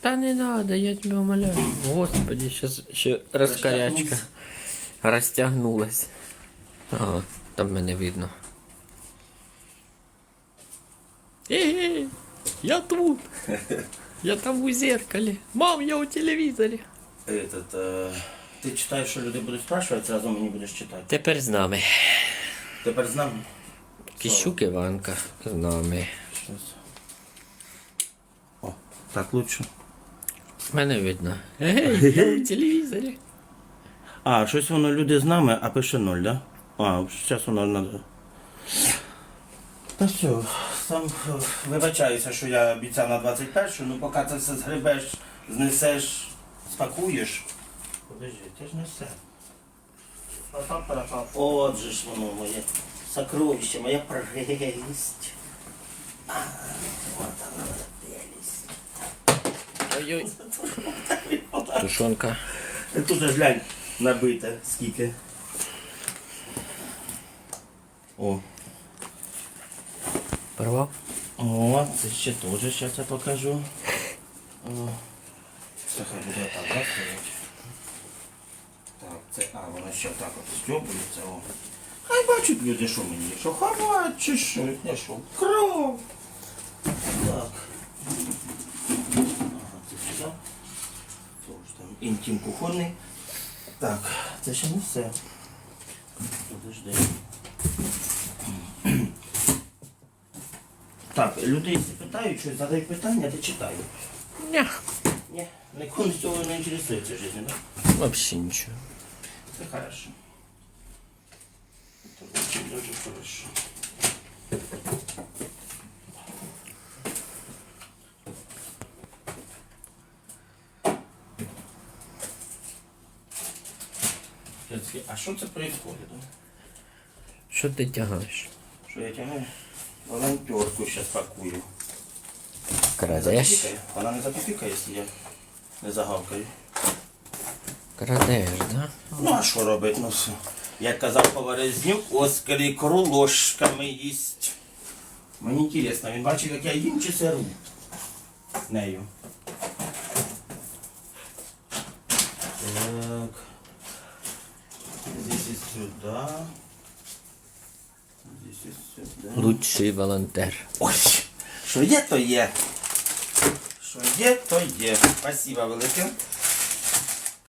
Та не надо, я тебе умоляю. Господи, сейчас ще розкарячка. Розтягнулась. Ага, там мене видно. Эй, я тут. Я там у зеркалі. Мам, я у телевізорі. Этот, е, ти читаєш, що люди будуть спрашувати, зразу мені будеш читати. Тепер з нами. Тепер з нами. Кіщук Іванка з нами. Щас. Так лучше. Мене видно. Ей, я у телевізорі. А, щось воно люди з нами, а пише ноль, да? А, зараз воно надо. Та все, сам е, вибачаюся, що я обіцяв на 21, ну поки це все згребеш, знесеш, спакуєш. Подожди, ти ж не все. От же ж воно моє сокровище, моя прелість. А, от вона прелість. Ой-ой. Тушонка. Тут же глянь, набите, скільки. О. Порвав? О, це ще теж, зараз я покажу. О. Це хай буде так, стоять? Так, це, а, воно ще так от стьобується, о. Хай бачать люди, що мені, що ховать чи що, я що, кров. Так. Ага, це сюди. Інтим кухонний. Так, це ще не все. Подожди. Так, люди, якщо питають, щось задають питання, ти читай. Ні. Ні, нікого з цього не інтересується життя, да? Вообще нічого. Це хорошо. Це дуже дуже хорошо. А що це происходит? Що ти тягаєш? Що я тягну волонтерку зараз пакую. Крадеш? Вона не запікає, якщо я не загавкаю. Крадеш, да? Ну а що робить? Ну, як казав Поварезнюк, оскар ікру ложками їсть. Мені інтересно, він бачив, як я їм чи сиру нею. Так. Сюди. Здесь и сюди. Лучший волонтер. Ой, що є, то є. Що є, то є. Спасибо велике.